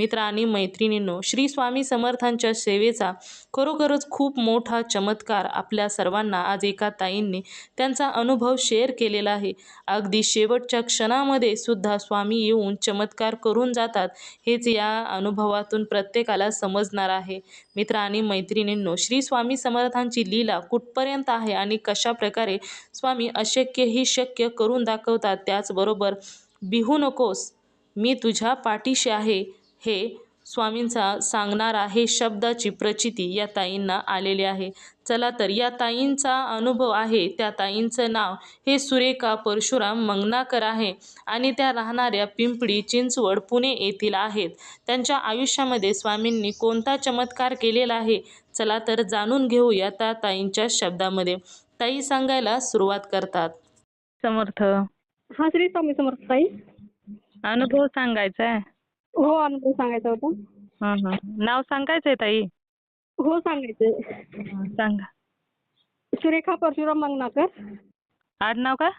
मित्र आणि मैत्रिणींनो श्री स्वामी समर्थांच्या सेवेचा खरोखरच खूप मोठा चमत्कार आपल्या सर्वांना आज एका ताईंनी त्यांचा अनुभव शेअर केलेला आहे. अगदी शेवटच्या क्षणामध्ये सुद्धा स्वामी येऊन चमत्कार करून जातात हेच या अनुभवातून प्रत्येकाला समजणार आहे. मित्र आणि मैत्रिणींनो श्री स्वामी समर्थांची लीला कुठपर्यंत आहे आणि कशा प्रकारे स्वामी अशक्यही शक्य करून दाखवतात त्याचबरोबर बिहू नकोस मी तुझ्या पाठीशी आहे. हे स्वामींचा सांगणार आहे शब्दाची प्रचिती या ताईंना आलेली आहे. चला तर या ताईंचा अनुभव आहे त्या ताईंचं नाव हे सुरेखा परशुराम मंगनाकर आहे आणि त्या राहणाऱ्या पिंपळी चिंचवड पुणे येथील आहेत. त्यांच्या आयुष्यामध्ये स्वामींनी कोणता चमत्कार केलेला आहे? चला तर जाणून घेऊया त्या ताईंच्या शब्दामध्ये. ताई सांगायला सुरुवात करतात. समर्थ. हा श्री स्वामी समर्थ ताई. अनुभव सांगायचा आहे हो अनुभव सांगायचा होता. हं, हं. नाव सांगायचंय ताई? हो सांगायचंय. सांगा. सुरेखा परशुराम मंगनाकर. आडनाव काय?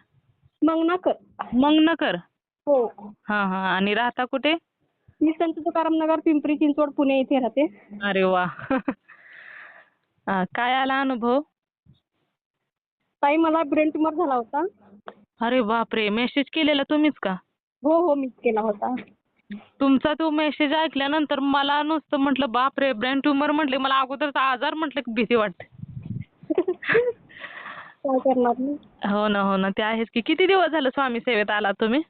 मंगनाकर. मंगनकर? हो. हां हां. आणि राहता कुठे? मी संत तुकाराम नगर पिंपरी चिंचवड पुणे येथे राहते. अरे वा. हा, काय आला अनुभव? ताई मला ब्रेन ट्युमर झाला होता. अरे बापरे. मेसेज केलेला तुम्हीच का? हो हो मीच केला होता. तुमचा तो मेसेज ऐकल्यानंतर मला नुसतं म्हटलं बापरे ब्रेन ट्यूमर म्हटले. मला अगोदरचा आजार म्हटलं की भीती वाटते. काय करणार मी? हो ना हो ना. ते आहेच की. किती दिवस झालं स्वामी सेवेत आला तुम्ही?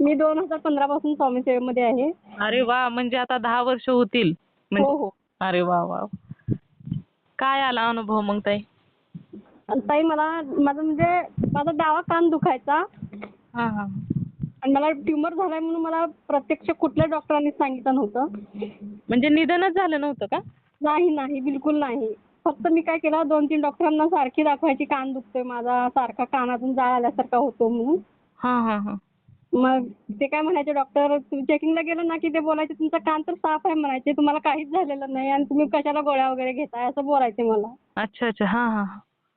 मी दोन हजार पंधरा पासून स्वामी सेवेमध्ये आहे. अरे वा. म्हणजे आता दहा वर्ष होतील. हो म्हणजे हो अरे वा वा. काय आला अनुभव मग ताई? आणि ताई मला माझा म्हणजे माझा डावा कान दुखायचा. हां हां. आणि मला ट्युमर झालाय म्हणून मला प्रत्यक्ष कुठल्याच डॉक्टरांनी सांगितलं नव्हतं. म्हणजे निधनच झालं नव्हतं का? नाही नाही बिलकुल नाही. फक्त मी काय केलं दोन तीन डॉक्टरांना सारखी दाखवायची कान दुखतोय माझा सारखा कानातून जाळ आल्यासारखा होतो म्हणून. हां हां हां. मग ते काय म्हणायचे डॉक्टर चेकिंगला गेलं ना की ते बोलायचे तुमचा कान तर साफ आहे म्हणायचे तुम्हाला काहीच झालेलं नाही आणि तुम्ही कशाला गोळ्या वगैरे घेताय? असं बोलायचे मला. अच्छा अच्छा. हां हां.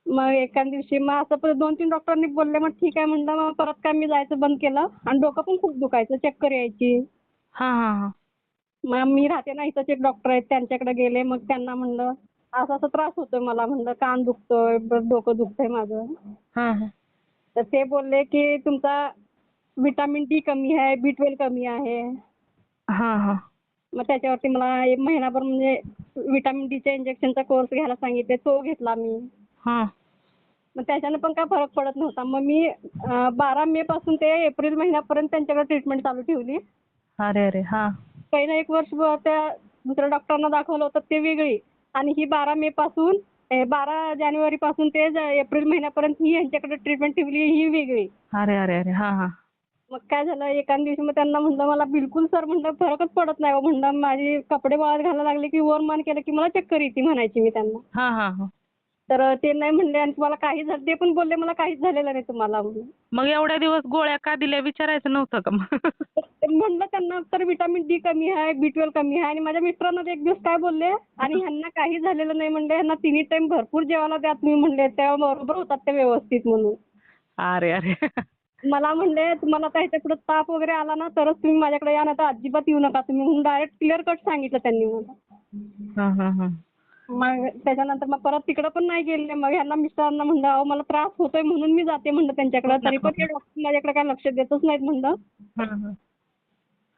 मग एका दिवशी मग असं परत दोन तीन डॉक्टरांनी बोलले मग ठीक आहे म्हणलं मग परत काय मी जायचं बंद केलं. आणि डोकं पण खूप दुखायचं चक्कर यायची. हां हां हां. मग मी राहते ना इथंच एक डॉक्टर आहेत त्यांच्याकडे गेले मग त्यांना म्हणलं असं असं त्रास होतोय मला म्हणलं कान दुखतोय डोकं दुखतंय माझं. तर ते बोलले की तुमचा विटामिन डी कमी आहे बी ट्वेल्व कमी आहे. मग त्याच्यावरती मला एक महिनाभर म्हणजे विटामिन डीच्या इंजेक्शनचा कोर्स घ्यायला सांगितले तो घेतला मी. मग त्याच्यानं पण काय फरक पडत नव्हता. मग मी अं, बारा मे पासून ते एप्रिल महिन्यापर्यंत त्यांच्याकडे ट्रीटमेंट चालू ठेवली. अरे अरे हां. पहिलं एक वर्ष त्या दुसऱ्या डॉक्टरांना दाखवलं होतं ते वेगळी. आणि ही बारा मे पासून ए, बारा जानेवारी पासून ते ज- एप्रिल महिन्यापर्यंत ही यांच्याकडे ट्रीटमेंट ठेवली ही वेगळी. अरे अरे अरे हां हां. मग काय झालं एका दिवशी मग त्यांना म्हणलं मला बिलकुल सर म्हणलं फरकच पडत नाही हो म्हणलं माझी कपडे वाळत घालायला लागले की वर मान केलं की मला चक्कर येते म्हणायची मी त्यांना. हां हां हां. तर ते नाही म्हणले आणि तुम्हाला काही झालं ते पण बोलले मला काहीच झालेलं नाही तुम्हाला. म्हणून. मग एवढ्या दिवस गोळ्या का दिल्या विचारायचं नव्हतं का मग? तर म्हणलं त्यांना तर विटामिन डी कमी आहे बी ट्वेल्व कमी आहे आणि माझ्या मिस्टरांना ते एक दिवस काय बोलले आणि ह्यांना काही झालेलं नाही म्हणले. ह्यांना तिन्ही टाइम भरपूर जेवायला द्या तुम्ही म्हणले. तेव्हा बरोबर होतात ते व्यवस्थित म्हणून. अरे अरे. मला म्हणले तुम्हाला आता ह्याच्या पुढे ताप वगैरे आला ना तरच तुम्ही माझ्याकडे या नाही तर अजिबात येऊ नका. तुम्ही म्हणून डायरेक्ट क्लिअर कट सांगितलं त्यांनी मला. हां हां हां. मग त्याच्यानंतर मग परत तिकडं पण नाही गेले. मग ह्यांना मिस्टरांना म्हणलं अहो मला त्रास होतोय म्हणून मी जाते म्हणलं त्यांच्याकडे. तरी पण ते डॉक्टर माझ्याकडे काय लक्ष देतच नाहीत म्हणलं. हां हां.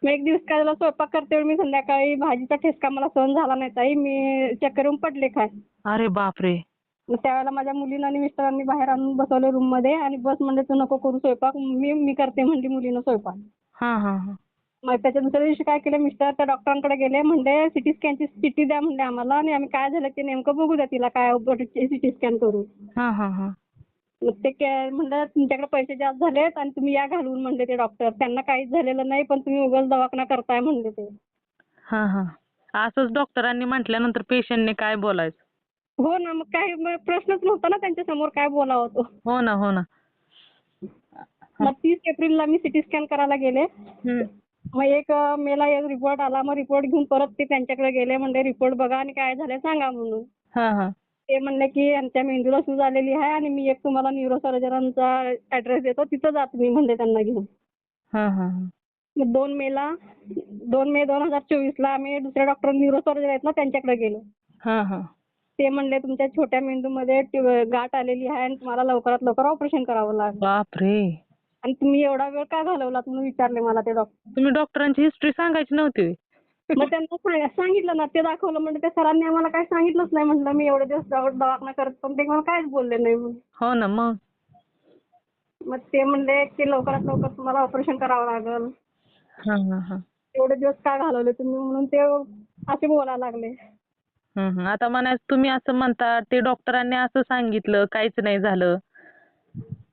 मग एक दिवस काय झालं स्वयंपाक करते वेळी मी संध्याकाळी. भाजीचा ठेचका मला सहन झाला नाही ताई. मी चक्कर येऊन पडले काय अरे बापरे. मग त्यावेळेला माझ्या मुलीनं आणि मिस्टरांनी बाहेर आणून बसवलं रूममध्ये. आणि बस म्हणले तू नको करू स्वयंपाक. मी मी करते म्हणली मुलीनं स्वयंपाक. हां हां हां. मग त्याच्या दुसऱ्या दिवशी काय केलं मिस्टर त्या डॉक्टरांकडे गेले म्हणले सिटी स्कॅनची चिठ्ठी द्या म्हणले आम्हाला. आणि आम्ही काय झालं ते नेमकं बघू द्या तिला काय सिटी स्कॅन करून. हा हा हा. मग ते काय म्हणलं तुमच्याकडे पैसे जास्त झालेत आणि तुम्ही या घालवून म्हणले ते डॉक्टर. त्यांना काहीच झालेलं नाही पण तुम्ही उगाच दवाखाना करताय म्हणले ते. हा हा. असंच डॉक्टरांनी म्हटल्यानंतर पेशंटने काय बोलायचं? हो ना मग काही मग प्रश्नच नव्हता ना त्यांच्यासमोर काय बोलावं तो. हो ना हो ना. मग तीस एप्रिलला मी सिटी स्कॅन करायला गेले. मग एक मेला एक रिपोर्ट आला. मग रिपोर्ट घेऊन परत ते त्यांच्याकडे गेले. म्हणले रिपोर्ट बघा आणि काय झालं सांगा म्हणून. हा हा. ते म्हणले की यांच्या मेंदूला सूज आलेली आहे आणि मी एक तुम्हाला न्यूरोसर्जनचा ऍड्रेस देतो. तिथं जा तुम्ही म्हणले त्यांना घेऊन. हा हा हा. मग दोन मेला दोन मे दोन हजार चोवीसला आम्ही दुसऱ्या डॉक्टर न्यूरोसर्जन आहेत ना त्यांच्याकडे गेलो. ते म्हणले तुमच्या छोट्या मेंदूमध्ये गाठ आलेली आहे आणि तुम्हाला लवकरात लवकर ऑपरेशन करावं लागेल. आणि तुम्ही एवढा वेळ का घालवला म्हणून विचारले मला ते डॉक्टर तुम्ही डॉक्टरांची हिस्ट्री सांगायची नव्हती. होय? मग त्यांना सांग- सांगितलं ना ते दाखवलं म्हणजे त्या सरांनी आम्हाला काय सांगितलंच नाही. म्हटलं मी एवढे दिवस दवा- दवाखाना करत पण ते मला काहीच बोलले नाही म्हणून. हो ना मग? मग ते म्हणले की लवकरात लवकर तुम्हाला ऑपरेशन करावं लागेल. हा हा हा. एवढे दिवस का घालवले तुम्ही म्हणून ते असे बोलायला लागले. हम्म, हम्म. आता म्हणायचं तुम्ही असं म्हणता ते डॉक्टरांनी असं सांगितलं काहीच नाही झालं.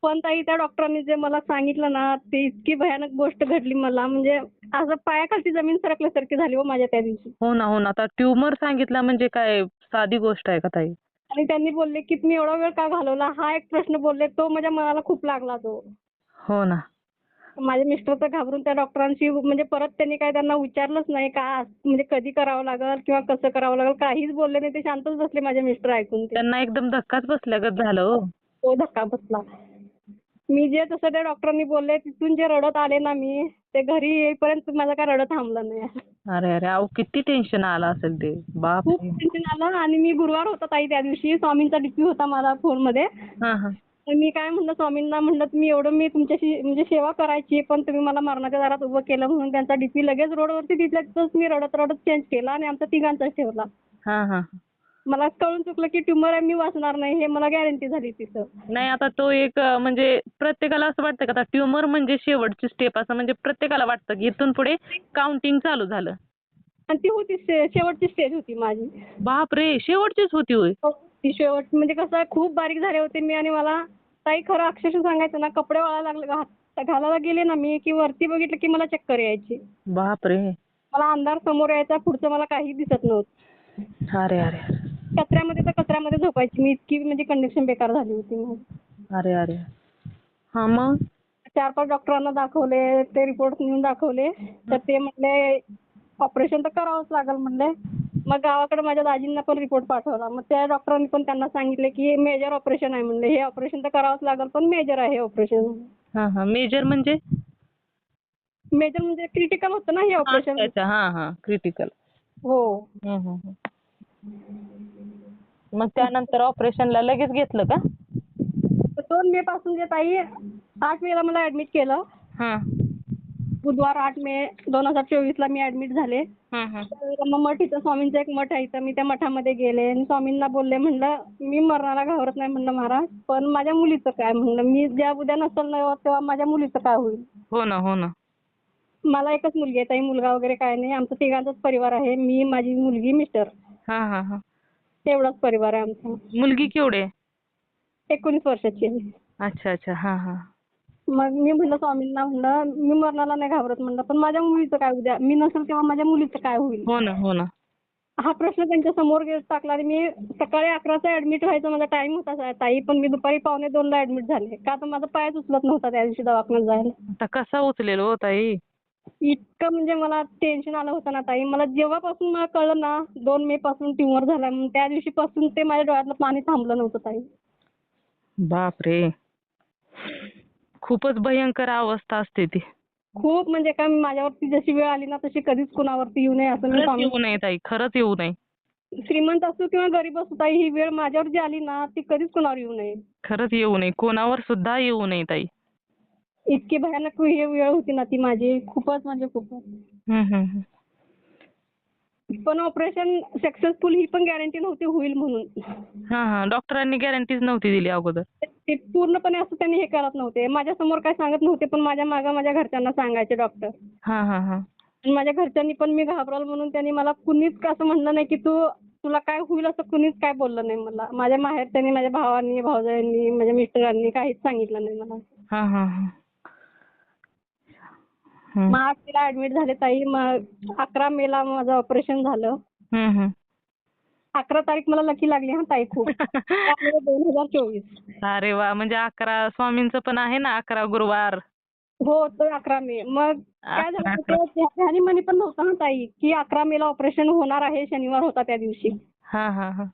पण ताई त्या डॉक्टरांनी जे मला सांगितलं ना ते इतकी भयानक गोष्ट घडली मला. म्हणजे असं पायाखालची जमीन सरकल्यासारखी झाली हो माझ्या त्या दिवशी. हो ना हो ना. आता ट्युमर सांगितला म्हणजे काय साधी गोष्ट आहे का ताई? आणि त्यांनी बोलले की तुम्ही एवढा वेळ का घालवला? हा एक प्रश्न बोलले. तो माझ्या मनाला खूप लागला तो. हो ना. माझे मिस्टर तर घाबरून त्या डॉक्टरांशी म्हणजे परत त्यांनी काय त्यांना विचारलंच नाही का म्हणजे कधी करावं लागेल किंवा कसं करावं लागेल काहीच बोलले नाही. ते शांतच बसले माझे मिस्टर ऐकून ते. त्यांना एकदम धक्काच बसल्यागत झालं हो. तो धक्का बसला. मी जे तसं त्या डॉक्टरांनी बोलले तिथून जे रडत आले ना मी ते घरी येईपर्यंत माझं काय रडत थांबलं नाही. अरे अरे अहो किती टेन्शन आलं असेल ते. बाप खूप टेन्शन आलं आणि मी गुरुवार होता ताई त्या दिवशी. स्वामींचा डीपी होता मला फोनमध्ये हा हा. तर मी काय म्हणलं स्वामींना म्हणलं तुम्ही एवढं मी तुमच्याशी म्हणजे सेवा करायची पण तुम्ही मला मरणाच्या दारात उभं केलं म्हणून त्यांचा डीपी लगेच रोडवरती तिथल्या तिथंच मी रडत रडत चेंज केला आणि आमचा तिघांचाच ठेवला. हा हा. मला कळून चुकलं की ट्युमर आहे मी वाचणार नाही हे मला गॅरंटी झाली तिथं. नाही आता तो एक अं, म्हणजे प्रत्येकाला असं वाटतं का आता ट्युमर म्हणजे शेवटची स्टेप असं म्हणजे प्रत्येकाला वाटतं की इथून पुढे काउंटिंग चालू झालं. आणि ती होती शे- शेवटची स्टेज होती माझी. बापरे शेवटचीच होती होय. ती शेवट म्हणजे कसं खूप बारीक झाले होते मी आणि मला ताई खरं अक्षरशः सांगायचं ना कपडे वाळायला लागले घा- घालायला गेले ना मी की वरती बघितलं की मला चक्कर यायची. बापरे. मला अंधार समोर यायचा पुढचं मला काही दिसत नव्हतं. अरे अरे. कचऱ्यामध्ये तर कचऱ्यामध्ये झोपायची. मी इतकी म्हणजे कंडिशन बेकार झाली होती माझी अरे अरे. हा मग? चार पाच डॉक्टरांना दाखवले ते रिपोर्ट नेऊन दाखवले. तर ते म्हटले ऑपरेशन तर करावंच लागेल म्हणले. मग गावाकडे माझ्या दाजींना पण रिपोर्ट पाठवला. मग त्या डॉक्टरांनी पण त्यांना सांगितले की मेजर ऑपरेशन आहे म्हणले. हे ऑपरेशन तर करावंच लागेल पण मेजर आहे ऑपरेशन हा हा. मेजर म्हणजे? मेजर म्हणजे क्रिटिकल होतं ना हे ऑपरेशन अच्छा हा हा. क्रिटिकल हो. मग त्यानंतर ऑपरेशनला लगेच घेतलं का? दोन मे पासून जे ताई आठ मेला मला ऍडमिट केलं. हा. बुधवार आठ मे दोन हजार चोवीसला मी ऍडमिट झाले. हा हा. तर मग मठ इथं स्वामींचा एक मठ आहे इथं. मी त्या मठामध्ये गेले आणि स्वामींना बोलले म्हणलं मी मरणाला घाबरत नाही म्हणलं महाराज पण माझ्या मुलीचं काय म्हणलं? मी ज्या उद्या नसेल ना तेव्हा माझ्या मुलीचं काय होईल? हो ना हो ना. मला एकच मुलगी आहे ताई. मुलगा वगैरे काय नाही. आमचा तिघांचाच परिवार आहे. मी माझी मुलगी मिस्टर. हा हा हा. तेवढाच परिवार आहे आमचा. मुलगी केवढी आहे? एकोणीस वर्षाची आहे. अच्छा अच्छा. हा हा. मग मी म्हणलं स्वामींना म्हणलं मी मरणाला नाही घाबरत म्हणलं पण माझ्या मुलीचं काय उद्या मी नसेल तेव्हा माझ्या मुलीचं काय होईल? हो ना हो ना. हा प्रश्न त्यांच्यासमोर टाकला आणि मी सकाळी अकराचा ऍडमिट व्हायचा माझा टाइम होता ताई पण मी दुपारी पावणे दोनला ऍडमिट झाले. का तर माझा पायच उचलत नव्हता त्या दिवशी दवाखान्यात जायला. आता कसा उचलेल हो ताई? इतकं म्हणजे मला टेन्शन आलं होतं ना ताई. मला जेव्हापासून मला कळलं ना दोन मे पासून ट्युमर झाला मग त्या दिवशीपासून ते माझ्या डोळ्यातलं पाणी थांबलं नव्हतं ताई. बापरे. खूपच भयंकर अवस्था असते ती. खूप म्हणजे काय माझ्यावरती जशी वेळ आली ना तशी कधीच कुणावरती येऊ नये असं मी खरंच स्वामी येऊ नये ताई खरंच येऊ नये. श्रीमंत असो किंवा गरीब असो ताई ही वेळ माझ्यावर जी आली ना ती कधीच कुणावर येऊ नये. खरंच येऊ नये कोणावर सुद्धा येऊ नये ताई. इतकी भयानक हे वेळ होती ना ती माझी. खूपच म्हणजे खूपच. पण ऑपरेशन सक्सेसफुल ही पण गॅरंटी नव्हती होईल म्हणून. हा हा. डॉक्टरांनी गॅरंटीच नव्हती दिली अगोदर. ते पूर्णपणे असं त्यांनी हे करत नव्हते. माझ्यासमोर काय सांगत नव्हते पण माझ्या मागं माझ्या घरच्यांना सांगायचे डॉक्टर आणि माझ्या घरच्यांनी पण मी घाबरल म्हणून त्यांनी मला कुणीच असं म्हणलं नाही की तू तुला काय होईल असं कुणीच काय बोललं नाही मला. माझ्या माहेरच्यांनी माझ्या भावांनी भावजाईंनी माझ्या मिस्टरांनी काहीच सांगितलं नाही मला. हा हा हा. मग आठ मेला ऍडमिट झाले ताई. मग अकरा मेला माझं ऑपरेशन झालं. अकरा तारीख मला लकी लागली हा ताई खूप. त्यामुळे दोन हजार चोवीस. अरे वा म्हणजे अकरा स्वामींचं पण आहे ना अकरा गुरुवार. हो तो अकरा मे. मग काय झालं ह्यानी म्हणे पण नव्हतं ना ताई की अकरा मेला ऑपरेशन होणार आहे शनिवार होता त्या दिवशी. हा हा हा.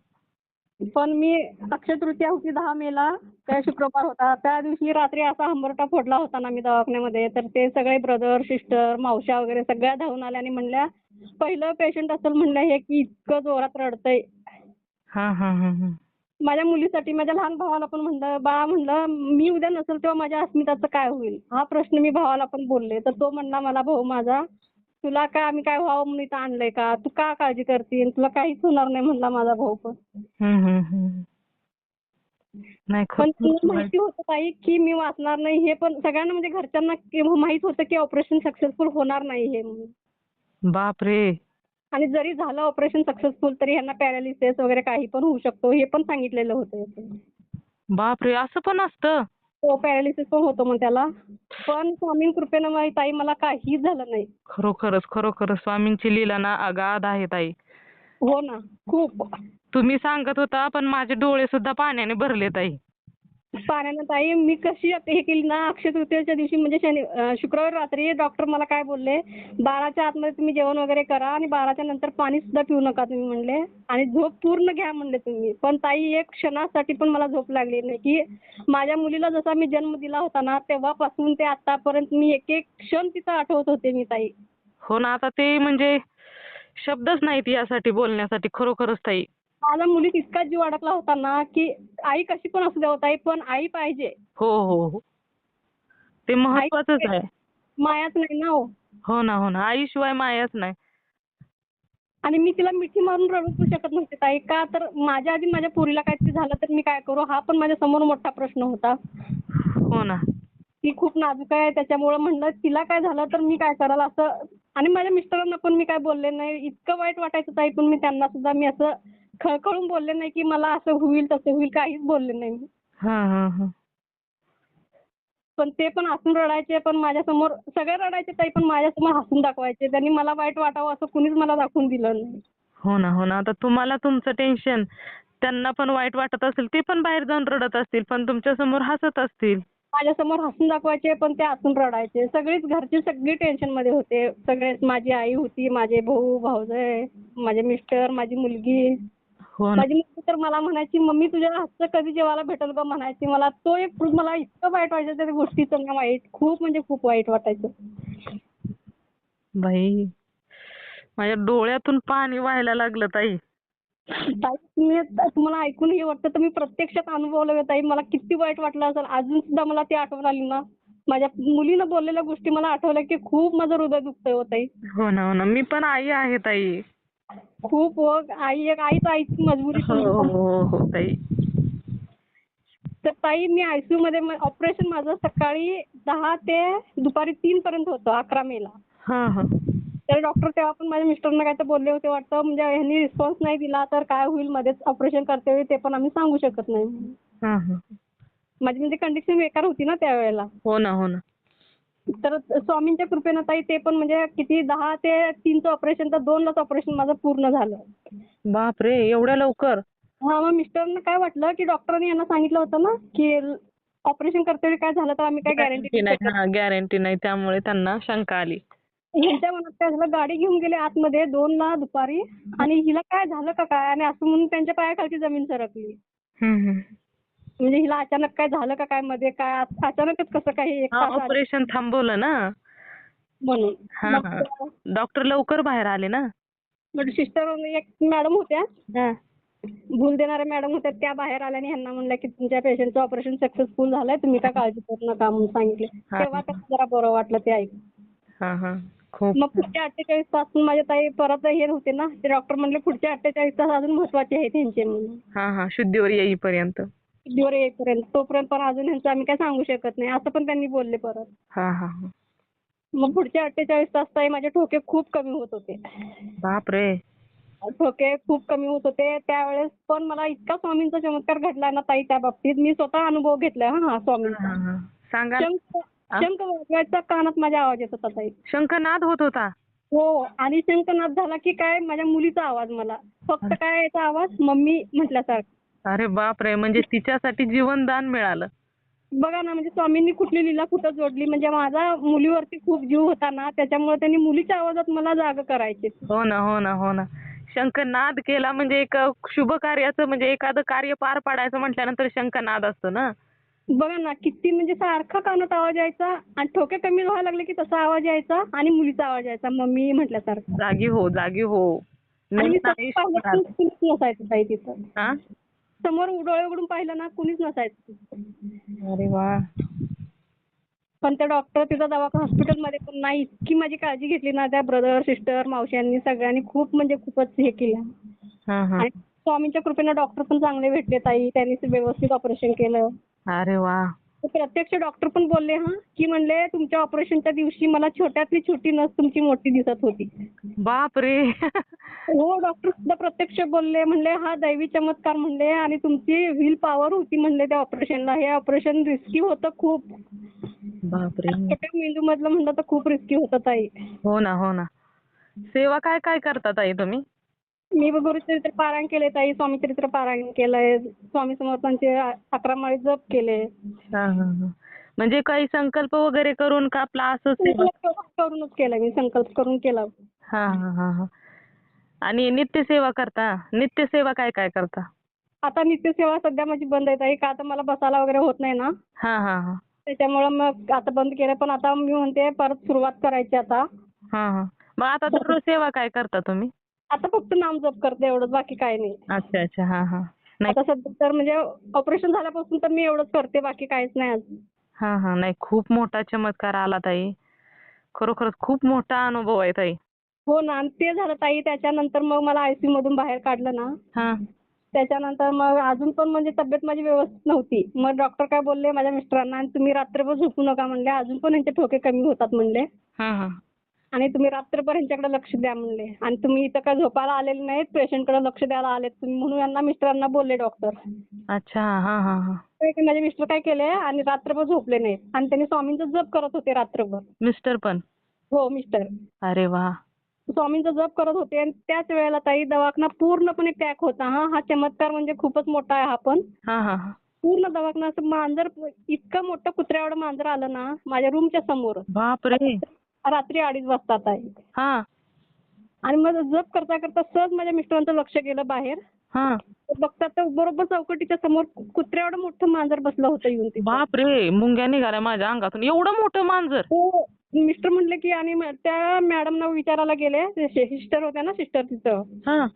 पण मी अक्षय तृतीया होती दहा मेला त्या शुक्रवार होता. त्या दिवशी रात्री असा हंबरटा फोडला होता ना मी दवाखान्यामध्ये. तर ते सगळे ब्रदर सिस्टर मावश्या वगैरे सगळ्या धावून आल्या आणि म्हणल्या पहिलं पेशंट असेल म्हणलं हे की इतकं जोरात रडतंय. हा हा हा हा. माझ्या मुलीसाठी माझ्या लहान भावाला पण म्हणलं बाळा म्हणलं मी उद्या नसेल तेव्हा माझ्या अस्मिताचं काय होईल? हा प्रश्न मी भावाला पण बोलले. तर तो म्हणला मला भाऊ माझा तुला काय आम्ही काय व्हावं म्हणून इथं आणलंय का? तू का काळजी करते तुला काहीच होणार नाही म्हणला माझा भाऊ पण. हम्म, हम्म, हम्म. नाही पण तुला माहिती होतं ताई की मी वाचणार नाही हे पण सगळ्यांना म्हणजे घरच्यांना माहीत होतं की ऑपरेशन सक्सेसफुल होणार नाही हे म्हणून. बापरे. आणि जरी झालं ऑपरेशन सक्सेसफुल तरी ह्यांना पॅरालिसिस वगैरे काही पण होऊ शकतो हे पण सांगितलेलं होतं. बापरे असं पण असतं? हो पॅरालिसिस पण होतो मग त्याला. पण स्वामी कृपेनं माझी ताई मला काहीच झालं नाही. खरोखरच खरोखरच स्वामींची लीला ना अगाध आहे ताई. हो ना खूप. तुम्ही सांगत होता पण माझे डोळे सुद्धा पाण्याने भरले ताई. पाण्यानं ताई मी कशी आता हे केली ना अक्षय तृतीयेच्या दिवशी म्हणजे शनि रात्री डॉक्टर मला काय बोलले बाराच्या आतमध्ये तुम्ही जेवण वगैरे करा आणि बाराच्या नंतर पाणी सुद्धा पिऊ नका तुम्ही म्हणले. आणि झोप पूर्ण घ्या म्हणले तुम्ही. पण ताई एक क्षणासाठी पण मला झोप लागली नाही की माझ्या मुलीला जसा मी जन्म दिला होता ना तेव्हापासून ते आतापर्यंत मी एक एक क्षण तिथं आठवत होते मी ताई. हो ना आता ते म्हणजे शब्दच नाहीत यासाठी बोलण्यासाठी खरोखरच ताई. माझ्या मुलीत इतका जीव अडकला होता ना की आई कशी पण असू द्या ताई पण आई पाहिजे. हो हो हो. ते महत्वाचंच आहे. मायाच नाही ना हो. हो ना हो ना. आईशिवाय मायाच नाही. आणि मी तिला मिठी मारून रडू पण शकत नव्हते ताई. का तर माझ्या आधी माझ्या पोरीला काहीतरी झालं तर मी काय करू? हा पण माझ्यासमोर मोठा प्रश्न होता. हो ना. ती खूप नाजूक आहे. त्याच्यामुळे म्हणलं तिला काय झालं तर मी काय कराल? असं आणि माझ्या मिस्टरांना पण मी काय बोलले नाही. इतकं वाईट वाटायचं ताई पण मी त्यांना सुद्धा मी असं खळखळून बोलले नाही की मला असं होईल तसं होईल काहीच बोलले नाही मी. हा हा हा. पण ते पण हसून रडायचे पण माझ्यासमोर सगळे रडायचे ताई पण माझ्यासमोर हसून दाखवायचे. त्यांनी मला वाईट वाटावं असं कुणीच मला दाखवून दिलं नाही. हो ना हो ना. आता तुम्हाला तुमचं टेन्शन त्यांना पण वाईट वाटत असेल ते पण बाहेर जाऊन रडत असतील पण तुमच्यासमोर हसत असतील. माझ्यासमोर हसून दाखवायचे पण ते हसून रडायचे. सगळीच घरची सगळी टेन्शनमध्ये होते. सगळेच माझी आई होती माझे भाऊ भाऊजाई माझे मिस्टर माझी मुलगी. हो ना. माझी मुलगी तर मला म्हणायची मम्मी तुझ्या हातचं कधी जेवायला भेटेल गं? म्हणायची. मला तो एक मला इतकं वाईट व्हायचं त्या गोष्टीचं ना वाईट. खूप म्हणजे खूप वाईट वाटायचं. बाई माझ्या डोळ्यातून पाणी व्हायला लागलं ताई. ताई तुम्ही तुम्हाला ऐकून हे वाटतं तर मी प्रत्यक्षात अनुभवलं ताई. मला किती वाईट वाटलं असेल. अजून सुद्धा मला ती आठवण आली ना. माझ्या मुलीनं बोललेल्या गोष्टी मला आठवल्या की खूप माझं हृदय दुखतंय हो ताई. हो ना हो ना. मी पण आई आहे ताई. खूप हो आई एक आईच आईची मजबुरी हो हो. हो हो ताई. तर ताई मी आयसीयू मध्ये ऑपरेशन माझं सकाळी दहा ते दुपारी तीन पर्यंत होतं अकरा मेला हा हा. तर डॉक्टर तेव्हा पण माझ्या मिस्टरना काय तर बोलले होते वाटतं म्हणजे ह्यांनी रिस्पॉन्स नाही दिला तर काय होईल मध्येच ऑपरेशन करते वेळी ते पण आम्ही सांगू शकत नाही. हा हा. माझी म्हणजे कंडिशन बेकार होती ना त्यावेळेला. हो ना हो ना. तर स्वामींच्या कृपेनं ताई ते पण म्हणजे किती दहा ते तीनचं ऑपरेशन तर दोनलाच ऑपरेशन माझं पूर्ण झालं. बापरे एवढ्या लवकर? हा मग मिस्टरांना काय वाटलं की डॉक्टरांनी यांना सांगितलं होतं ना की ऑपरेशन करते काय झालं तर आम्ही काय गॅरंटी नाही गॅरंटी नाही. त्यामुळे त्यांना शंका आली. ह्यांच्या मनात काय झालं गाडी घेऊन गेले आतमध्ये दोनला दुपारी आणि हिला काय झालं का काय आणि असं म्हणून त्यांच्या पायाखालची जमीन सरकली. म्हणजे हिला अचानक काय झालं का काय मध्ये काय अचानकच कसं काय हे हा ऑपरेशन थांबवलं ना? म्हणून. डॉक्टर लवकर बाहेर आले ना? सिस्टर एक मॅडम होत्या. हा. भूल देणाऱ्या मॅडम होत्या त्या बाहेर आल्या आणि ह्यांना म्हणल्या की तुमच्या पेशंटचं ऑपरेशन सक्सेसफुल झालंय तुम्ही काय काळजी करू नका म्हणून सांगितले. हा. तेव्हा त्यांना जरा बरं वाटलं ते ऐकून. हा हा. खूप. मग पुढच्या अठ्ठेचाळीस तास माझ्या ताई परत हे होते ना ते डॉक्टर म्हणले पुढचे अठ्ठेचाळीस तास अजून महत्त्वाचे आहेत त्यांचे म्हणून. हा हा. शुद्धीवर येईपर्यंत. दिवर येईपर्यंत. तोपर्यंत पण अजून ह्यांचं आम्ही काय सांगू शकत नाही. असं पण त्यांनी बोलले परत. हा हा हा. मग पुढचे अठ्ठेचाळीस तास ताई माझे ठोके खूप कमी होत होते. बापरे. ठोके खूप कमी होत होते. त्यावेळेस पण मला इतका स्वामींचा चमत्कार घडला ना ताई त्या बाबतीत. मी स्वतः अनुभव घेतलाय हा हा स्वामींचा. हा. सांगा. शंख शंख वाजवायचा कानात माझ्या आवाज येत होता ताई. शंखनाद होत होता? हो आणि शंखनाद झाला की काय? माझ्या मुलीचा आवाज मला. फक्त काय याचा आवाज? मम्मी म्हटल्यासारखा. अरे बापरे म्हणजे तिच्यासाठी जीवनदान मिळालं. बघा ना म्हणजे स्वामींनी कुठली लीला कुठं जोडली? म्हणजे माझा मुलीवरती खूप जीव होता ना त्याच्यामुळे त्यांनी मुलीच्या आवाजात मला जाग करायचे. हो ना हो ना हो ना. शंखनाद केला म्हणजे एक शुभ कार्याचं म्हणजे एखादं कार्य पार पाडायचं म्हटल्यानंतर शंखनाद असतो ना. बघा ना किती म्हणजे सारखा कानात आवाज यायचा आणि ठोके कमी व्हायला लागले की तसा आवाज यायचा आणि मुलीचा आवाज यायचा मम्मी म्हटल्यासारखा. जागी हो जागी हो. ताई तिथं. हा? समोर डोळे उघडून पाहिलं ना कुणीच नसायचं. अरे वा. पण ते डॉक्टर तिथं दवाखाना हॉस्पिटलमध्ये पण नाही इतकी माझी काळजी घेतली ना त्या ब्रदर सिस्टर मावश्यांनी सगळ्यांनी खूप म्हणजे खूपच हे केलं. हा हा. आणि स्वामींच्या कृपेनं डॉक्टर पण चांगले भेटले ताई त्यांनी व्यवस्थित ऑपरेशन केलं. अरे वा. प्रत्यक्ष डॉक्टर पण बोलले हा. की म्हणले तुमच्या ऑपरेशनच्या दिवशी मला छोट्यातली छोटी नस तुमची मोठी दिसत होती. बापरे. हो डॉक्टर सुद्धा प्रत्यक्ष बोलले म्हणले हा दैवी चमत्कार म्हणले आणि तुमची व्हील पॉवर होती म्हणले त्या ऑपरेशनला. हे ऑपरेशन रिस्की होतं खूप. बापरे. छोट्या मेंदू मधलं म्हणलं तर खूप रिस्की होतं ताई. हो ना हो ना. सेवा काय काय करता ताई तुम्ही? मी गुरुचरित्र पारायण केले ताई स्वामी चरित्र पारायण केलंय स्वामी समर्थांचे अकरा माळी जप केले. हा हा हा. म्हणजे काही संकल्प वगैरे करून का आपला असं सेवा संकल्प करूनच केला मी संकल्प करून केला. हा हा हा हा. आणि नित्यसेवा करता? नित्यसेवा काय काय करता? आता नित्यसेवा सध्या माझी बंद आहे ताई का आता मला बसायला वगैरे होत नाही ना. हा हा हा. त्याच्यामुळं मग आता बंद केलं पण आता मी म्हणते परत सुरुवात करायची आता. हा हा. मग आता दररोज सेवा काय करता तुम्ही? आता फक्त नाम जप करते एवढंच बाकी काही नाही. अच्छा अच्छा हा हा. नाही. आता सध्या तर म्हणजे ऑपरेशन झाल्यापासून तर मी एवढंच करते बाकी काहीच नाही अजून. हा हा नाही खूप मोठा चमत्कार आला ताई. खरोखरच खूप मोठा अनुभव आहे ताई. हो ना आणि ते झालं ताई त्याच्यानंतर मग मला आयसीयू मधून बाहेर काढलं ना. हा. त्याच्यानंतर मग अजून पण म्हणजे तब्येत माझी व्यवस्थित नव्हती. मग डॉक्टर काय बोलले माझ्या मिस्टरांना आणि तुम्ही रात्रभर झोपू नका म्हणले. अजून पण यांचे ठोके कमी होतात म्हणले. हा हा. आणि तुम्ही रात्रभर यांच्याकडे लक्ष द्या म्हणले. आणि तुम्ही इथं काय झोपायला आलेले नाहीत पेशंटकडे लक्ष द्यायला आलेत तुम्ही. म्हणून यांना मिस्टरांना बोलले डॉक्टर. अच्छा हा हा हा. माझे मिस्टर काय केले आणि रात्रभर झोपले नाहीत. आणि त्यांनी स्वामींचा जप करत होते रात्रभर. मिस्टर पण? हो मिस्टर. अरे वा. स्वामींचा जप करत होते आणि त्याच वेळेला ताई दवाखाना पूर्णपणे पॅक होता. हा हा चमत्कार म्हणजे खूपच मोठा आहे हा पण. पूर्ण दवाखाना असं मांजर इतकं मोठं कुत्र्या एवढं मांजर आलं ना माझ्या रूमच्या समोर बापरे. रात्री अडीच वाजता ताई हा. आणि मग जप करता करता सहज माझ्या मिस्टरांचं लक्ष गेलं बाहेर. हा. बघता तर बरोबर चौकटीच्या समोर कुत्र्या एवढं मोठं मांजर बसलं होतं येऊन तिथं. बापरे मुंग्या निघाल्या माझ्या अंगातून. एवढं मोठं मांजर. हो मिस्टर म्हणले की आणि म- त्या मॅडमना विचारायला गेले. सिस्टर होत्या ना सिस्टर तिथं. हा.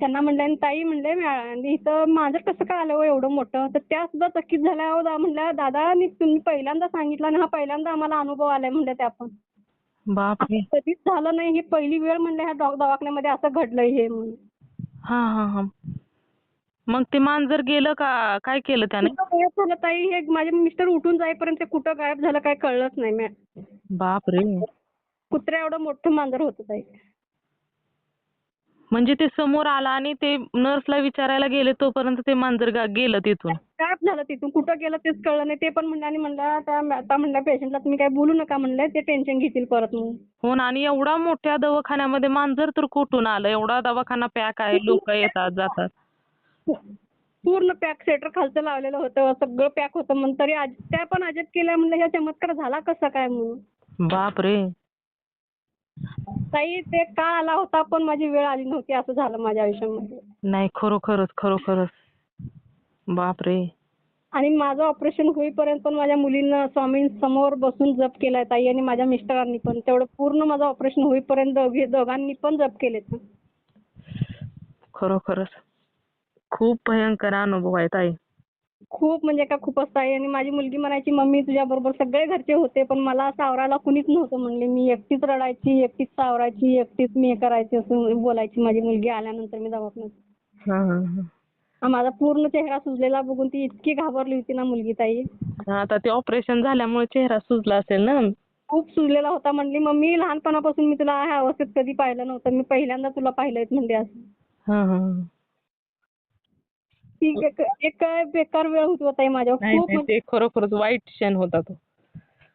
त्यांना म्हणले आणि ताई म्हणले "मॅ- आणि इथं मांजर कसं काय आलं हो एवढं मोठं? तर त्या सुद्धा चकित झाल्या. हो दा म्हणल्या दादा तुम्ही पहिल्यांदा सांगितलं आणि हा पहिल्यांदा आम्हाला अनुभव आलाय म्हणले त्या पण. बापरे कधीच झालं नाही. ही पहिली वेळ म्हणले ह्या डॉग दवाखान्यामध्ये असं घडलंय हे म्हणून. हा हा हा. मग ते मांजर गेलं का काय केलं त्याने? कुठं गायब झालं ताई हे माझे मिस्टर उठून जाईपर्यंत ते कुठं गायब झालं काय कळलंच नाही मॅ. बापरे कुत्र्या एवढं मोठं मांजर होतं ताई. म्हणजे ते समोर आला आणि ते नर्सला विचारायला गेले तोपर्यंत ते मांजर गा- गेलं तिथून? गायब झालं तिथून. कुठं गेलं तेच कळलं नाही. ते पण म्हणले आणि म्हणल्या त्या आता म्हणल्या पेशंटला तुम्ही काय बोलू नका म्हणले. ते टेन्शन घेतील परत म्हणून हो ना आणि एवढा मोठ्या दवाखान्यामध्ये मांजर तर कुठून आलं? एवढा दवाखाना पॅक आहे लोक येतात जातात. पूर्ण पॅक सेटर खालचं लावलेलं होतं. सगळं पॅक होतं म्हणून तरी आज त्या पण अजब केल्या म्हणलं ह्या चमत्कार झाला कसा काय म्हणून बापरे. ताई ते का आला होता पण माझी वेळ आली नव्हती असं झालं माझ्या आयुष्यामध्ये. नाही खरोखरच खरोखरच. बापरे. आणि माझं ऑपरेशन होईपर्यंत पण माझ्या मुलीनं स्वामींसमोर बसून जप केलाय ताई आणि माझ्या मिस्टरांनी पण. तेवढं पूर्ण माझं ऑपरेशन होईपर्यंत दोघी दोघांनी पण जप केलेत खरोखरच. खूप भयंकर अनुभव आहे ताई. खूप म्हणजे का खूपच ताई. आणि माझी मुलगी म्हणायची मम्मी तुझ्या बरोबर सगळे घरचे होते पण मला सावरायला कुणीच नव्हतं म्हणले. मी एकटीच रडायची एकटीच सावरायची एकटीच मी हे करायची असं बोलायची माझी मुलगी आल्यानंतर मी दवाखान्यात. माझा पूर्ण चेहरा सुजलेला बघून ती इतकी घाबरली होती ना मुलगी ताई. हा, आता ते ऑपरेशन झाल्यामुळे चेहरा सुजला असेल ना? खूप सुजलेला होता. म्हणली मम्मी लहानपणापासून मी तुला ह्या अवस्थेत कधी पाहिलं नव्हतं. मी पहिल्यांदा तुला पाहिलंय म्हणली असं हा हा. हा. ती एक बेकार वेळ होती हो ताई माझ्यावर. खूप ते खरोखरच वाईट क्षण होता तो.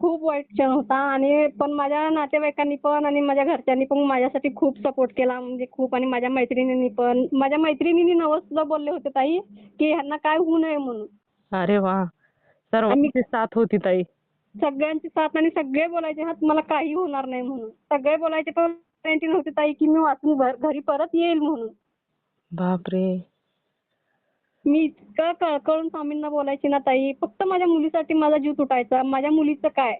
खूप वाईट क्षण होता. आणि पण माझ्या नातेवाईकांनी पण आणि माझ्या घरच्यांनी पण माझ्यासाठी खूप सपोर्ट केला. म्हणजे खूप आणि माझ्या मैत्रिणींनी पण. माझ्या मैत्रिणींनी नवस सुद्धा बोलले होते ताई की ह्यांना काय होऊ नये म्हणून. अरे वा. सर्वांची साथ होती ताई. सगळ्यांची साथ आणि सगळे बोलायचे हा तुम्हाला काही होणार नाही म्हणून. सगळे बोलायचे पण गॅरंटी नव्हती ताई की मी वाचून घरी परत येईल म्हणून. बापरे. मी इतकं कळकळून स्वामींना बोलायची ना ताई फक्त माझ्या मुलीसाठी माझा जीव तुटायचा. माझ्या मुलीचं काय?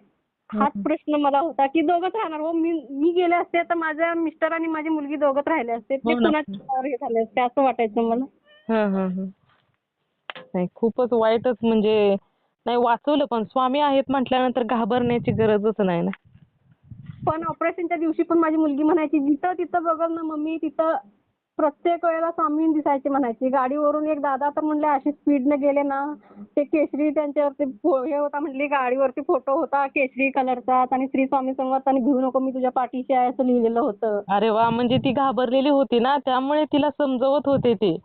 हाच प्रश्न मला होता की दोघंच राहणार. हो मी मी गेले असते तर माझ्या मिस्टर आणि माझी मुलगी दोघंच राहिले असते. ते हो ना. कुणाच्या जीवावर हे झाले असते असं वाटायचं मला. हा हा हा. नाही खूपच वाईटच म्हणजे नाही वाचवलं पण. स्वामी आहेत म्हटल्यानंतर घाबरण्याची गरजच नाही ना. पण ऑपरेशनच्या दिवशी पण माझी मुलगी म्हणायची जिथं तिथं बघल ना मम्मी तिथं प्रत्येक वेळेला स्वामी दिसायचे म्हणायची. गाडीवरून एक दादा तर म्हणले अशी स्पीडने गेले ना. ते केशरी त्यांच्यावरती हे होता म्हणली गाडीवरती फोटो होता केशरी कलरचा आणि श्री स्वामी समर्थ आणि भिवू नको मी तुझ्या पाठीशी आहे असं लिहिलेलं होतं. अरे वा म्हणजे ती घाबरलेली होती ना त्यामुळे तिला समजवत होते ते.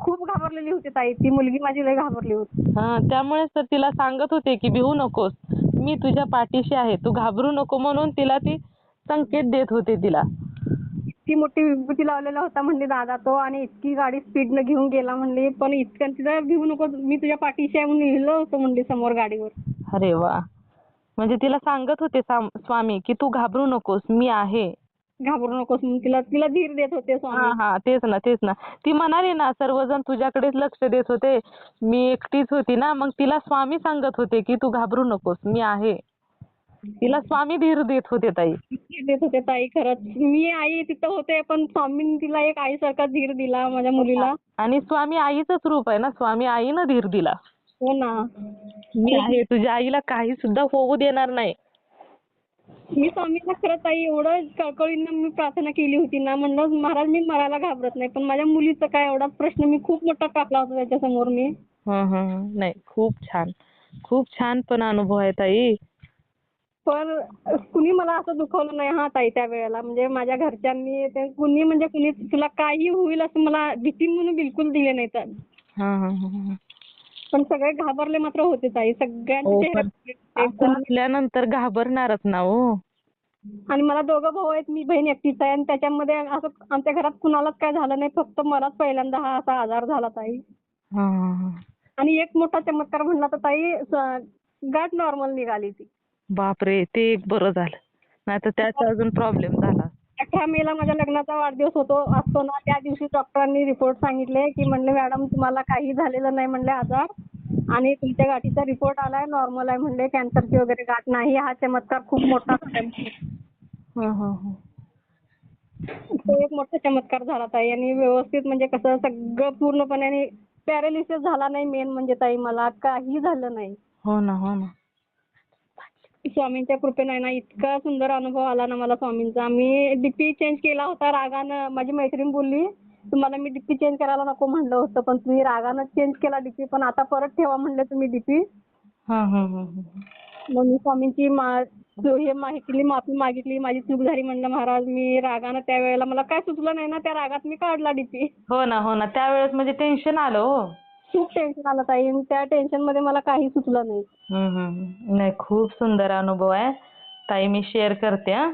खूप घाबरलेली होती ताई. ती मुलगी माझी लय घाबरली होती. हा त्यामुळेच तर तिला सांगत होते की भिवू नकोस मी तुझ्या पाठीशी आहे तू घाबरू नको म्हणून तिला ती संकेत देत होते तिला. इतकी मोठी विभूती लावलेला होता म्हणली दादा तो आणि इतकी गाडी स्पीडनं घेऊन गेला म्हणली पण इतकं तिथं भिवू नको मी तुझ्या पाठीशी आहे म्हणून लिहिलं होतं म्हणली समोर गाडीवर. अरे वा. म्हणजे तिला सांगत होते साम- स्वामी की तू घाबरू नकोस मी आहे. घाबरू नकोस म्हणून तिला तिला धीर देत होते हा स्वामी हा तेच ना तेच ना. ती म्हणाली ना सर्वजण तुझ्याकडेच लक्ष देत होते. मी एकटीच होती ना मग तिला स्वामी सांगत होते की तू घाबरू नकोस मी आहे. तिला स्वामी धीर देत होते ताई. देत होते ताई खरंच. मी आई तिथं होते पण स्वामींनी तिला एक आईसारखा धीर दिला माझ्या मुलीला. आणि स्वामी आईचंच रूप आहे ना? स्वामी आईनं धीर दिला. हो ना. मी आहे तुझ्या आईला काही सुद्धा होऊ देणार नाही. मी स्वामींना खरं ताई एवढं कळकळीनं मी प्रार्थना केली होती ना म्हणलं महाराज मी मरायला घाबरत नाही पण माझ्या मुलीचा काय एवढा प्रश्न मी खूप मोठा टाकला होता त्याच्यासमोर मी. हं, हं, हं. नाही खूप छान. खूप छान पण अनुभव आहे ताई. पण कुणी मला असं दुखवलं नाही हा ताई त्या वेळेला. म्हणजे माझ्या घरच्यांनी ते कुणी म्हणजे कुणी तुला काही होईल असं मला भीती म्हणून बिलकुल दिले नाही तर. हं, हं, हं, हं. पण सगळे घाबरले मात्र होते ताई. हो, सगळ्यांचे असल्यानंतर घाबरणारच ना हो. आणि मला दोघं भाऊ आहेत मी बहीण एकटीच आहे. आणि त्याच्यामध्ये असं आमच्या घरात कुणालाच काय झालं नाही. फक्त मलाच पहिल्यांदा हा असा आजार झाला ताई. हं, हं, हं. आणि एक मोठा चमत्कार म्हणला तर ताई गाठ नॉर्मल निघाली ती. बापरे ते एक बरं झालं. नाहीतर त्याचा अजून प्रॉब्लेम झाला. अठरा मेला माझ्या लग्नाचा वाढदिवस होतो असतो ना त्या दिवशी डॉक्टरांनी रिपोर्ट सांगितले की म्हणले मॅडम तुम्हाला काही झालेलं नाही म्हणले आजार. आणि तुमच्या गाठीचा रिपोर्ट आलाय नॉर्मल आहे म्हणले कॅन्सरची वगैरे गाठ नाही हा चमत्कार खूप मोठा झाला. हं, हं, हं. तो एक मोठा चमत्कार झाला ताई. आणि व्यवस्थित म्हणजे कसं सगळं पूर्णपणे आणि पॅरालिसिस झाला नाही मेन म्हणजे ताई मला काही झालं नाही. हो ना हो ना. स्वामींच्या कृपेने ना इतका सुंदर अनुभव आला ना मला स्वामींचा. मी डीपी चेंज केला होता रागानं माझी मैत्रीण बोलली तुम्हाला मी डीपी चेंज करायला नको म्हणलं होतं पण तुम्ही रागानं चेंज केला डीपी पण आता परत ठेवा म्हणले तुम्ही डीपी हं, हं, हं, हं. मग मी स्वामींची हे माहितीली माफी मागितली माझी चूक झाली म्हणलं महाराज मी रागानं त्यावेळेला मला काय सुचलं नाही ना त्या रागात मी काढला डीपी हो ना हो ना. त्यावेळेस म्हणजे टेन्शन आलं हो. खूप टेन्शन आलं ताई. आणि त्या टेन्शनमध्ये मला काही सुचलं नाही. हं, हं, हं. नाही खूप सुंदर अनुभव आहे. ताई मी शेअर करते हा.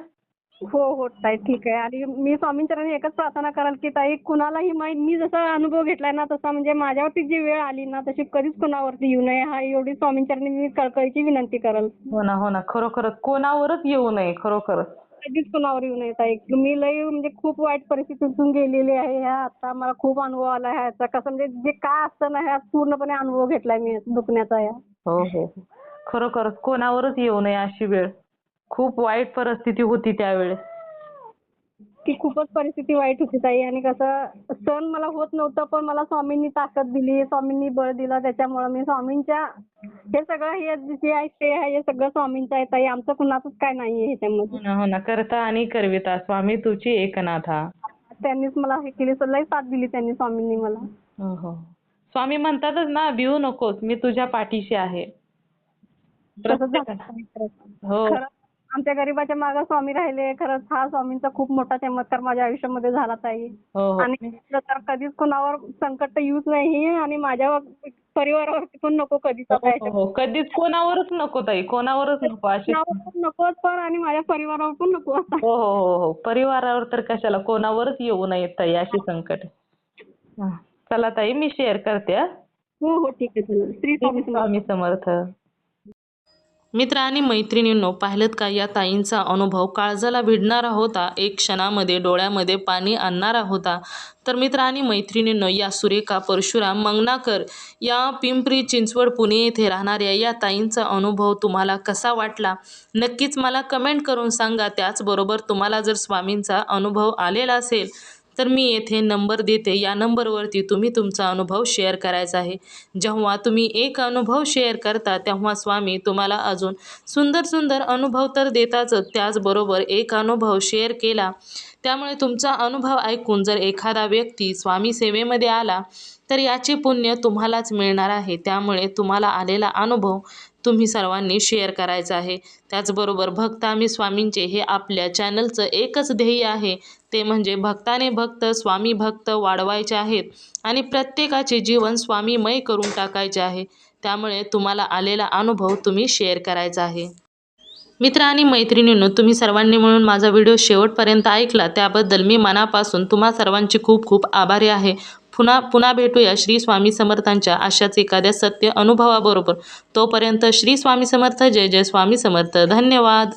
हो हो ताई ठीक आहे. आणि मी स्वामींचरणी एकच प्रार्थना कराल की ताई कुणालाही माहीत मी जसा अनुभव घेतलाय ना तसा म्हणजे माझ्यावरती जी वेळ आली ना तशी कधीच कुणावरती येऊ नये. हा एवढी स्वामींचरणी मी कळकळीची विनंती करल. हो ना हो ना. खरोखरच कोणावरच येऊ नये खरोखरच. कधीच कोणावर येऊ नये ताई. मी लई म्हणजे खूप वाईट परिस्थितीतून गेलेली आहे. ह्या आता मला खूप अनुभव आला ह्याचा. कसं म्हणजे जे काय असतं ना ह्या पूर्णपणे अनुभव घेतलाय मी दुखण्याचा या. हो हो. हो. खरोखरच कोणावरच येऊ नये अशी वेळ. खूप वाईट परिस्थिती होती त्यावेळेस. की खूपच परिस्थिती वाईट होती ताई. आणि कसं सण मला होत नव्हतं पण मला स्वामींनी ताकद दिली स्वामींनी बळ दिलं. त्याच्यामुळे मी स्वामींच्या हे सगळं हे जे आहे ते आहे हे सगळं स्वामींचं आहे ताई. आमचं कुणाचंच काय नाहीये ह्याच्यामध्ये. हो ना हो ना. करता आणि करविता. स्वामी तुझी एकनाथा त्यांनीच मला हे केली. लई साथ दिली त्यांनी स्वामींनी मला. हो हो. स्वामी म्हणतातच ना भिवू नकोस. मी तुझ्या पाठीशी आहे. तसंच झालं. हो. खरं आमच्या गरिबाच्या मागे स्वामी राहिले. खरंच हा स्वामींचा खूप मोठा चमत्कार माझ्या आयुष्यामध्ये झाला ताई. हो हो. आणि तर कधीच कोणावर संकट येऊच नाही आणि माझ्या परिवारावरती पण नको कधीच हो, हो, हो. कधीच कोणावरच नको ताई. कोणावरच नको. अशी कोणावर पण नकोच पण आणि माझ्या परिवारावर पण नको हो हो हो हो. परिवारावर तर कशाला? कोणावरच येऊ नयेत ताई अशी संकट. हा. चला ताई मी शेअर करते हा. हो हो. ठीक आहे चालेल श्री. स्वामी समर्थ. मित्र आणि मैत्रिणींनो पाहिलं का या ताईंचा अनुभव? काळजाला भिडणारा होता. एक क्षणामध्ये डोळ्यामध्ये पाणी आणणारा होता. तर मित्र आणि मैत्रिणींनो या सुरेखा परशुराम मंगनाकर या पिंपरी चिंचवड पुणे येथे राहणाऱ्या या ताईंचा अनुभव तुम्हाला कसा वाटला? नक्कीच मला कमेंट करून सांगा. त्याचबरोबर तुम्हाला जर स्वामींचा अनुभव आलेला असेल तर मी येथे नंबर देते. या नंबरवरती तुम्ही तुमचा अनुभव शेअर करायचा आहे. जेव्हा तुम्ही एक अनुभव शेअर करता तेव्हा स्वामी तुम्हाला अजून सुंदर सुंदर अनुभव तर देताच त्याचबरोबर एक अनुभव शेअर केला. त्यामुळे तुमचा अनुभव ऐकून जर एखादा व्यक्ती स्वामी सेवेमध्ये आला तर याचे पुण्य तुम्हालाच मिळणार आहे. त्यामुळे तुम्हाला आलेला अनुभव तुम्ही सर्वांनी शेअर करायचा आहे. त्याचबरोबर भक्त आम्ही स्वामींचे हे आपल्या चॅनलचं एकच ध्येय आहे. ते म्हणजे भक्ताने भक्त स्वामी भक्त वाढवायचे आहेत आणि प्रत्येकाचे जीवन स्वामीमय करून टाकायचे आहे. त्यामुळे तुम्हाला आलेला अनुभव तुम्ही शेअर करायचा आहे. मित्र आणि मैत्रिणींनो तुम्ही सर्वांनी मिळून माझा व्हिडिओ शेवटपर्यंत ऐकला. त्याबद्दल मी मनापासून तुम्हा सर्वांची खूप खूप आभारी आहे. पुन्हा पुन्हा भेटूया श्री स्वामी समर्थांच्या अशाच एखाद्या सत्य अनुभवाबरोबर. तोपर्यंत श्री स्वामी समर्थ जय जय स्वामी समर्थ. धन्यवाद.